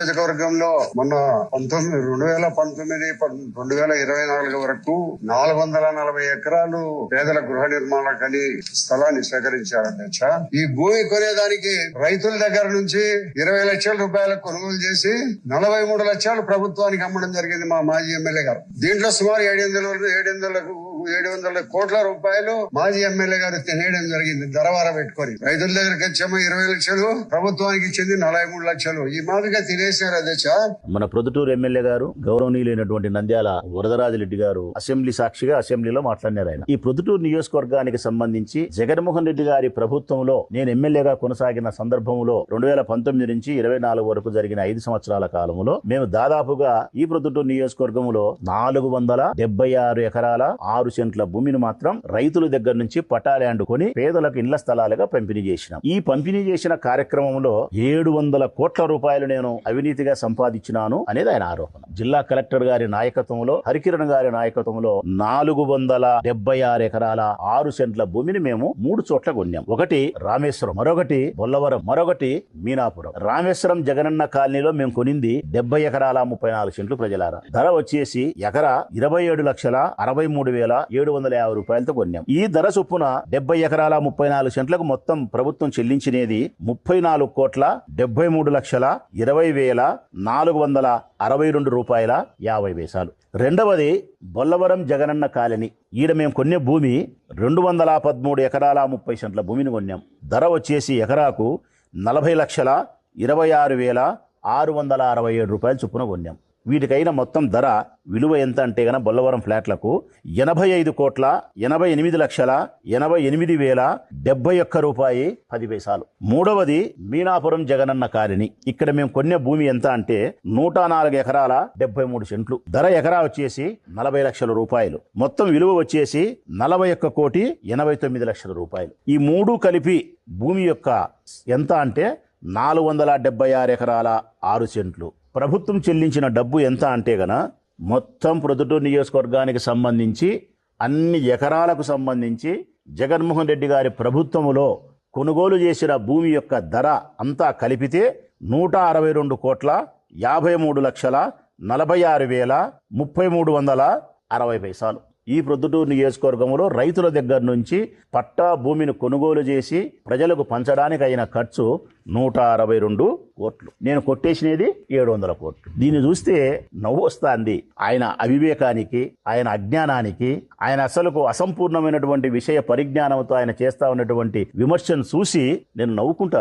నియోజకవర్గంలో మొన్న పంతొమ్మిది రెండు వేల పంతొమ్మిది రెండు వేల ఇరవై నాలుగు వరకు నాలుగు వందల నలభై ఎకరాలు పేదల గృహ నిర్మాణాలకని స్థలాన్ని సేకరించారు అధ్యక్ష ఈ భూమి కొనేదానికి రైతుల దగ్గర నుంచి ఇరవై లక్షల రూపాయలు కొనుగోలు చేసి నలభై మూడు లక్షలు ప్రభుత్వానికి అమ్మడం జరిగింది మా మాజీ ఎమ్మెల్యే గారు. దీంట్లో సుమారు ఏడు వందల ఏడు వందలకు ఏడు వందల కోట్ల రూపాయలు మాజీ ఎమ్మెల్యే గారు తినేయడం జరిగింది. ధరవార పెట్టుకొని. రైతుల దగ్గరికి వచ్చేమో ఇరవై లక్షలు. ప్రభుత్వానికి ఇచ్చింది నలభై మూడు లక్షలు. ఈ మాదిరిగా తినేసారు అధ్యక్ష మన ప్రొద్దుటూరు ఎమ్మెల్యే గారు గౌరవనీయులైనటువంటి నంద్యాల వరదరాజరెడ్డి గారు అసెంబ్లీ సాక్షిగా అసెంబ్లీలో మాట్లాడినారు ఆయన. ఈ ప్రొద్దుటూరు నియోజకవర్గానికి సంబంధించి జగన్మోహన్ రెడ్డి గారి ప్రభుత్వంలో నేను ఎమ్మెల్యేగా కొనసాగిన సందర్భంలో రెండు వేల పంతొమ్మిది నుంచి ఇరవై నాలుగు వరకు జరిగిన ఐదు సంవత్సరాల కాలంలో మేము దాదాపుగా ఈ ప్రొద్దుటూరు నియోజకవర్గంలో నాలుగు వందల డెబ్బై ఆరు ఎకరాల ఆరు సెంట్ల భూమిని మాత్రం రైతుల దగ్గర నుంచి పటాలే అండుకొని పేదలకు ఇళ్ళ స్థలాలుగా పంపిణీ చేసినాం. ఈ పంపిణీ చేసిన కార్యక్రమంలో ఏడు వందల కోట్ల రూపాయలు నేను అవినీతిగా సంపాదించినాను అనేది ఆయన ఆరోపణ. జిల్లా కలెక్టర్ గారి నాయకత్వంలో హరికిరణ్ గారి నాయకత్వంలో నాలుగు వందల డెబ్బై ఆరు ఎకరాల ఆరు సెంట్ల భూమిని మేము మూడు చోట్ల కొన్నాం. ఒకటి రామేశ్వరం మరొకటి బొల్లవరం మరొకటి మీనాపురం. రామేశ్వరం జగనన్న కాలనీలో మేము కొనింది డెబ్బై ఎకరాల ముప్పై నాలుగు సెంట్లు ప్రజలారా. ధర వచ్చేసి ఎకరా ఇరవై ఏడు లక్షల అరవై మూడు వేల ఏడు వందల యాభై రూపాయలతో కొన్నాం. ఈ ధర చొప్పున డెబ్బై ఎకరాల ముప్పై నాలుగు సెంట్లకు మొత్తం ప్రభుత్వం చెల్లించినది ముప్పై నాలుగు కోట్ల డెబ్బై మూడు లక్షల ఇరవై వేల నాలుగు వందల అరవై రెండు రూపాయల యాభై వేసాలు. రెండవది బొల్లవరం జగనన్న కాలనీ. ఈడ మేము కొనే భూమి రెండు వందల పదమూడు ఎకరాల ముప్పై సెంట్ల భూమిని కొన్నాం. ధర వచ్చేసి ఎకరాకు నలభై లక్షల ఇరవై ఆరు వేల ఆరు వందల అరవై ఏడు రూపాయలు చొప్పున కొన్నాం. వీటికైన మొత్తం ధర విలువ ఎంత అంటే గన బొల్లవరం ఫ్లాట్లకు ఎనభై ఐదు కోట్ల ఎనభై ఎనిమిది లక్షల ఎనభై ఎనిమిది వేల డెబ్బై ఒక్క రూపాయి పది పైసాలు మూడవది మీనాపురం జగనన్న కాలనీ. ఇక్కడ మేము కొన్న భూమి ఎంత అంటే నూట నాలుగు ఎకరాల డెబ్బై మూడు సెంట్లు. ధర ఎకరా వచ్చేసి నలభై లక్షల రూపాయలు. మొత్తం విలువ వచ్చేసి నలభై ఒక్క కోటి ఎనభై తొమ్మిది లక్షల రూపాయలు. ఈ మూడు కలిపి భూమి యొక్క ఎంత అంటే నాలుగు వందల డెబ్బై ఆరు ఎకరాల ఆరు సెంట్లు. ప్రభుత్వం చెల్లించిన డబ్బు ఎంత అంటే గన మొత్తం ప్రొద్దుటూరు నియోజకవర్గానికి సంబంధించి అన్ని ఎకరాలకు సంబంధించి జగన్మోహన్ రెడ్డి గారి ప్రభుత్వములో కొనుగోలు చేసిన భూమి యొక్క ధర అంతా కలిపితే నూట అరవై రెండు కోట్ల యాభై మూడు లక్షల నలభై ఆరు వేల ముప్పై మూడు వందల అరవై పైసలు. ఈ ప్రొద్దుటూరు నియోజకవర్గంలో రైతుల దగ్గర నుంచి పట్టా భూమిని కొనుగోలు చేసి ప్రజలకు పంచడానికి అయిన ఖర్చు నూట అరవై రెండు కోట్లు. నేను కొట్టేసినది ఏడు వందల కోట్లు. దీన్ని చూస్తే నవ్వు వస్తాంది. ఆయన అవివేకానికి ఆయన అజ్ఞానానికి ఆయన అసలుకు అసంపూర్ణమైనటువంటి విషయ పరిజ్ఞానంతో ఆయన చేస్తా ఉన్నటువంటి విమర్శను చూసి నేను నవ్వుకుంటాను.